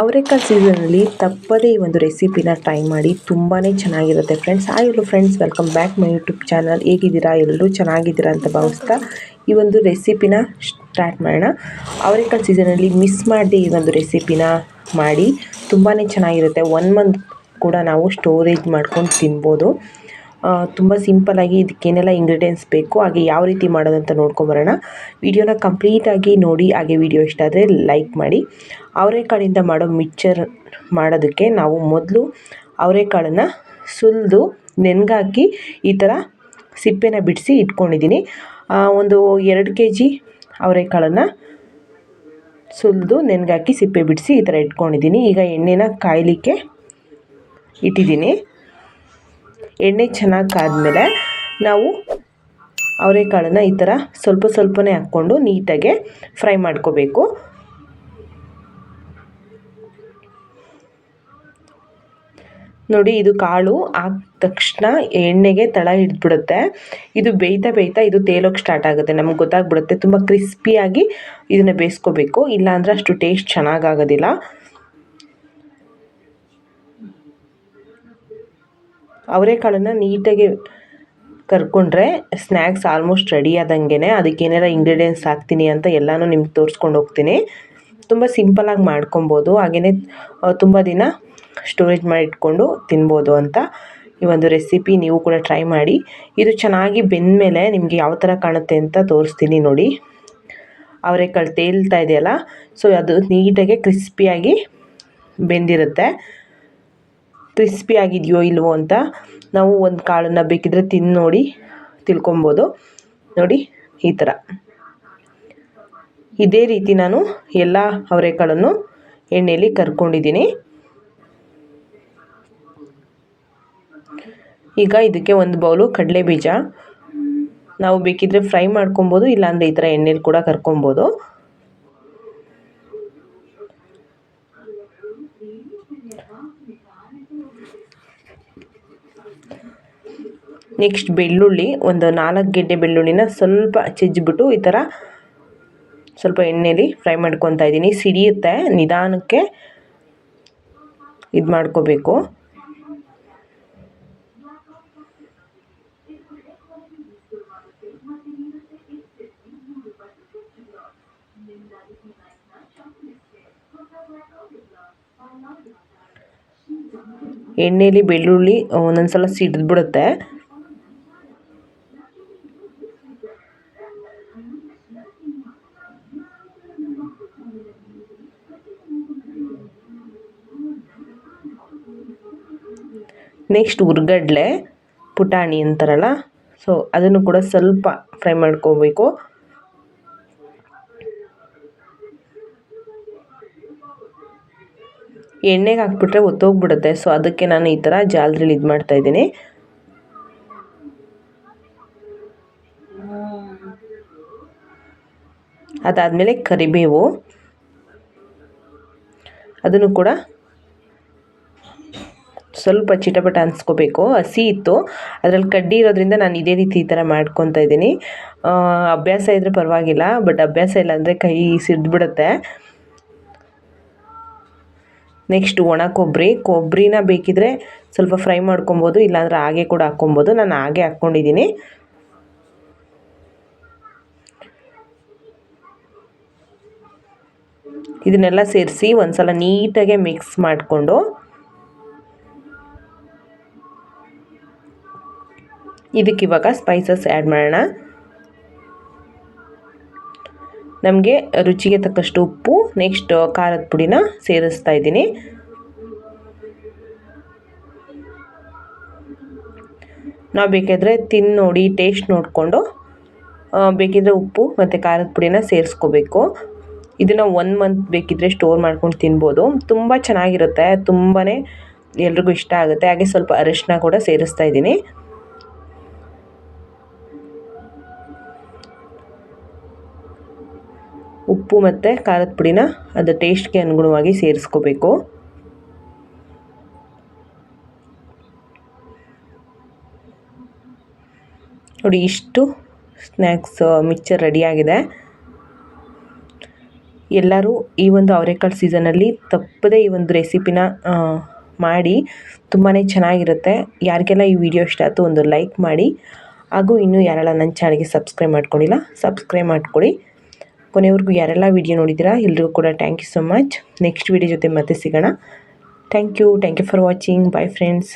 ಅವರೆಕಾಳು ಸೀಸನಲ್ಲಿ ತಪ್ಪದೇ ಈ ಒಂದು ರೆಸಿಪಿನ ಟ್ರೈ ಮಾಡಿ ತುಂಬಾ ಚೆನ್ನಾಗಿರುತ್ತೆ friends hi hello friends welcome back my YouTube channel ಹೇಗಿದ್ದೀರಾ? ಎಲ್ಲರೂ ಚೆನ್ನಾಗಿದ್ದೀರಾ ಅಂತ ಭಾವಿಸ್ತಾ ಈ ಒಂದು ರೆಸಿಪಿನ ಸ್ಟಾರ್ಟ್ ಮಾಡೋಣ. ಅವರೆಕಾಳು ಸೀಸನಲ್ಲಿ ಮಿಸ್ ಮಾಡದೆ ಈ ಒಂದು ರೆಸಿಪಿನ ಮಾಡಿ ತುಂಬಾ ಚೆನ್ನಾಗಿರುತ್ತೆ. ಒನ್ ಮಂತ್ ಕೂಡ ನಾವು ಸ್ಟೋರೇಜ್ ಮಾಡ್ಕೊಂಡು ತಿನ್ಬೋದು. ತುಂಬ ಸಿಂಪಲ್ಲಾಗಿ ಇದಕ್ಕೇನೆಲ್ಲ ಇಂಗ್ರೀಡಿಯೆಂಟ್ಸ್ ಬೇಕು. ಹಾಗೆ ಯಾವ ರೀತಿ ಮಾಡೋದಂತ ನೋಡ್ಕೊಂಬರೋಣ ವಿಡಿಯೋನ ಕಂಪ್ಲೀಟಾಗಿ ನೋಡಿ, ಹಾಗೆ ವಿಡಿಯೋ ಇಷ್ಟ ಆದರೆ ಲೈಕ್ ಮಾಡಿ. ಅವರೆಕಾಳಿಂದ ಮಾಡೋ ಮಿಕ್ಚರ್ ಮಾಡೋದಕ್ಕೆ ನಾವು ಮೊದಲು ಅವರೆಕಾಳನ್ನು ಸುಲಿದು, ನೆನ್ಗಾಕಿ ಈ ಥರ ಸಿಪ್ಪೆನ ಬಿಡಿಸಿ ಇಟ್ಕೊಂಡಿದ್ದೀನಿ. ಒಂದು ಎರಡು ಕೆ ಜಿ ಅವರೆಕಾಳನ್ನು ಸುಲಿದು, ನೆನ್ಗಾಕಿ, ಸಿಪ್ಪೆ ಬಿಡಿಸಿ ಈ ಥರ ಇಟ್ಕೊಂಡಿದ್ದೀನಿ. ಈಗ ಎಣ್ಣೆನ ಕಾಯಲಿಕ್ಕೆ ಇಟ್ಟಿದ್ದೀನಿ. ಎಣ್ಣೆ ಚೆನ್ನಾಗಿ ಕಾದ್ಮೇಲೆ ನಾವು ಅವರೆಕಾಳನ್ನು ಈ ಥರ ಸ್ವಲ್ಪ ಸ್ವಲ್ಪನೇ ಹಾಕ್ಕೊಂಡು ನೀಟಾಗೆ ಫ್ರೈ ಮಾಡ್ಕೋಬೇಕು. ನೋಡಿ, ಇದು ಕಾಳು ಹಾಕಿದ ತಕ್ಷಣ ಎಣ್ಣೆಗೆ ತಳ ಹಿಡಿದ್ಬಿಡುತ್ತೆ. ಇದು ಬೇಯ್ತಾ ಬೇಯ್ತಾ ಇದು ತೇಲೋಕ್ಕೆ ಸ್ಟಾರ್ಟ್ ಆಗುತ್ತೆ. ನಮ್ಗೆ ಗೊತ್ತಾಗ್ಬಿಡುತ್ತೆ. ತುಂಬ ಕ್ರಿಸ್ಪಿಯಾಗಿ ಇದನ್ನು ಬೇಯಿಸ್ಕೋಬೇಕು. ಇಲ್ಲಾಂದರೆ ಅಷ್ಟು ಟೇಸ್ಟ್ ಚೆನ್ನಾಗಾಗೋದಿಲ್ಲ ಅವರೆಕಾಳನ್ನು ನೀಟಾಗಿ ಕರ್ಕೊಂಡ್ರೆ ಸ್ನ್ಯಾಕ್ಸ್ ಆಲ್ಮೋಸ್ಟ್ ರೆಡಿ ಆದಂಗೆ ಅದಕ್ಕೇನಾರ ಇಂಗ್ರೀಡಿಯೆಂಟ್ಸ್ ಹಾಕ್ತೀನಿ ಅಂತ ಎಲ್ಲನೂ ನಿಮ್ಗೆ ತೋರಿಸ್ಕೊಂಡು ಹೋಗ್ತೀನಿ. ತುಂಬ ಸಿಂಪಲಾಗಿ ಮಾಡ್ಕೊಬೋದು. ಹಾಗೆಯೇ ತುಂಬ ದಿನ ಸ್ಟೋರೇಜ್ ಮಾಡಿಟ್ಕೊಂಡು ತಿನ್ಬೋದು ಅಂತ ಈ ಒಂದು ರೆಸಿಪಿ ನೀವು ಕೂಡ ಟ್ರೈ ಮಾಡಿ. ಇದು ಚೆನ್ನಾಗಿ ಬೆಂದಮೇಲೆ ನಿಮಗೆ ಯಾವ ಥರ ಕಾಣುತ್ತೆ ಅಂತ ತೋರಿಸ್ತೀನಿ ನೋಡಿ. ಅವರೆಕಾಳು ತೇಲ್ತಾ ಇದೆಯಲ್ಲ ಸೊ ಅದು ನೀಟಾಗಿ ಕ್ರಿಸ್ಪಿಯಾಗಿ ಬೆಂದಿರುತ್ತೆ. ಕ್ರಿಸ್ಪಿ ಆಗಿದೆಯೋ ಇಲ್ವೋ ಅಂತ ನಾವು ಒಂದು ಕಾಳನ್ನು ಬೇಕಿದ್ರೆ ತಿಂದು ನೋಡಿ ತಿಳ್ಕೊಬೋದು. ನೋಡಿ, ಈ ಥರ ಇದೇ ರೀತಿ ನಾನು ಎಲ್ಲ ಅವರೆಕಾಳನ್ನು ಎಣ್ಣೆಯಲ್ಲಿ ಕರ್ಕೊಂಡಿದ್ದೀನಿ. ಈಗ ಇದಕ್ಕೆ ಒಂದು ಬೌಲು ಕಡಲೆ ಬೀಜ ನಾವು ಬೇಕಿದ್ರೆ ಫ್ರೈ ಮಾಡ್ಕೊಬೋದು, ಇಲ್ಲಾಂದರೆ ಈ ಥರ ಎಣ್ಣೆಲಿ ಕೂಡ ಕರ್ಕೊಬೋದು. ನೆಕ್ಸ್ಟ್ ಬೆಳ್ಳುಳ್ಳಿ, ಒಂದು ನಾಲ್ಕು ಗೆಡ್ಡೆ ಬೆಳ್ಳುಳ್ಳಿನ ಸ್ವಲ್ಪ ಚಜ್ಜಿಬಿಟ್ಟು ಈ ಥರ ಸ್ವಲ್ಪ ಎಣ್ಣೆಯಲ್ಲಿ ಫ್ರೈ ಮಾಡ್ಕೊತಾ ಇದ್ದೀನಿ. ಸಿಡಿಯುತ್ತೆ, ನಿಧಾನಕ್ಕೆ ಇದು ಮಾಡ್ಕೋಬೇಕು. ಎಣ್ಣೆಯಲ್ಲಿ ಬೆಳ್ಳುಳ್ಳಿ ಒಂದೊಂದು ಸಲ ಸಿಡಿದ್ಬಿಡುತ್ತೆ ನೆಕ್ಸ್ಟ್ ಉರ್ಗಡ್ಲೆ, ಪುಟಾಣಿ ಅಂತಾರಲ್ಲ? ಸೊ ಅದನ್ನು ಕೂಡ ಸ್ವಲ್ಪ ಫ್ರೈ ಮಾಡ್ಕೋಬೇಕು. ಎಣ್ಣೆಗೆ ಹಾಕ್ಬಿಟ್ರೆ ಒತ್ತೋಗ್ಬಿಡುತ್ತೆ. ಸೊ ಅದಕ್ಕೆ ನಾನು ಈ ಥರ ಜಾಲರಿಲಿ ಇದು ಮಾಡ್ತಾಯಿದ್ದೀನಿ ಅದಾದಮೇಲೆ ಕರಿಬೇವು. ಅದನ್ನು ಕೂಡ ಸ್ವಲ್ಪ ಚಿಟಪಟ ಅನ್ಸ್ಕೋಬೇಕು. ಹಸಿ ಇತ್ತು. ಅದರಲ್ಲಿ ಕಡ್ಡಿ ಇರೋದ್ರಿಂದ ನಾನು ಇದೇ ರೀತಿ ಈ ಥರ ಮಾಡ್ಕೊತಾ ಇದ್ದೀನಿ. ಅಭ್ಯಾಸ ಇದ್ದರೆ ಪರವಾಗಿಲ್ಲ, ಬಟ್ ಅಭ್ಯಾಸ ಇಲ್ಲ ಅಂದರೆ ಕೈ ಸಿಡ್ದುಬಿಡುತ್ತೆ. ನೆಕ್ಸ್ಟ್ ಒಣ ಕೊಬ್ಬರಿ. ಕೊಬ್ಬರಿನ ಬೇಕಿದ್ರೆ ಸ್ವಲ್ಪ ಫ್ರೈ ಮಾಡ್ಕೊಬೋದು, ಇಲ್ಲಾಂದ್ರೆ ಹಾಗೆ ಕೂಡ ಹಾಕ್ಕೊಬೋದು ನಾನು ಹಾಗೆ ಹಾಕ್ಕೊಂಡಿದ್ದೀನಿ. ಇದನ್ನೆಲ್ಲ ಸೇರಿಸಿ ಒಂದು ಸಲ ನೀಟಾಗೆ ಮಿಕ್ಸ್ ಮಾಡಿಕೊಂಡು ಇದಕ್ಕಿವಾಗ ಸ್ಪೈಸಸ್ ಆ್ಯಡ್ ಮಾಡೋಣ. ನಮಗೆ ರುಚಿಗೆ ತಕ್ಕಷ್ಟು ಉಪ್ಪು ನೆಕ್ಸ್ಟ್ ಖಾರದ ಪುಡಿನ ಸೇರಿಸ್ತಾ ಇದ್ದೀನಿ. ನಾವು ಬೇಕಾದರೆ ತಿನ್ ನೋಡಿ ಟೇಸ್ಟ್ ನೋಡಿಕೊಂಡು ಬೇಕಿದ್ರೆ ಉಪ್ಪು ಮತ್ತು ಖಾರದ ಪುಡಿನ ಸೇರಿಸ್ಕೋಬೇಕು. ಇದನ್ನು ಒನ್ ಮಂತ್ ಬೇಕಿದ್ದರೆ ಸ್ಟೋರ್ ಮಾಡ್ಕೊಂಡು ತಿನ್ಬೋದು. ತುಂಬ ಚೆನ್ನಾಗಿರುತ್ತೆ ತುಂಬಾ ಎಲ್ರಿಗೂ ಇಷ್ಟ ಆಗುತ್ತೆ. ಹಾಗೆ ಸ್ವಲ್ಪ ಅರಿಶಿನ ಕೂಡ ಸೇರಿಸ್ತಾ ಇದ್ದೀನಿ. ಉಪ್ಪು ಮತ್ತು ಖಾರದ ಪುಡಿನ ಅದು ಟೇಸ್ಟ್ಗೆ ಅನುಗುಣವಾಗಿ ಸೇರಿಸ್ಕೋಬೇಕು. ನೋಡಿ ಇಷ್ಟು ಸ್ನ್ಯಾಕ್ಸ್ ಮಿಕ್ಚರ್ ರೆಡಿಯಾಗಿದೆ ಎಲ್ಲರೂ ಈ ಒಂದು ಅವರೆಕಾಳು ಸೀಸನಲ್ಲಿ ತಪ್ಪದೇ ಈ ಒಂದು ರೆಸಿಪಿನ ಮಾಡಿ ತುಂಬಾ ಚೆನ್ನಾಗಿರುತ್ತೆ. ಯಾರಿಗೆಲ್ಲ ಈ ವಿಡಿಯೋ ಇಷ್ಟ ಆಯಿತು ಒಂದು ಲೈಕ್ ಮಾಡಿ. ಹಾಗೂ ಇನ್ನೂ ಯಾರೆಲ್ಲ ನನ್ನ ಚಾನಲ್ಗೆ ಸಬ್ಸ್ಕ್ರೈಬ್ ಮಾಡ್ಕೊಂಡಿಲ್ಲ ಸಬ್ಸ್ಕ್ರೈಬ್ ಮಾಡ್ಕೊಳ್ಳಿ ಕೊನೆವರೆಗೂ ಯಾರೆಲ್ಲ ವಿಡಿಯೋ ನೋಡಿದ್ದೀರಾ, ಎಲ್ರಿಗೂ ಕೂಡ thank you so much next video ಜೊತೆ ಮತ್ತೆ ಸಿಗೋಣ. Thank you thank you for watching bye friends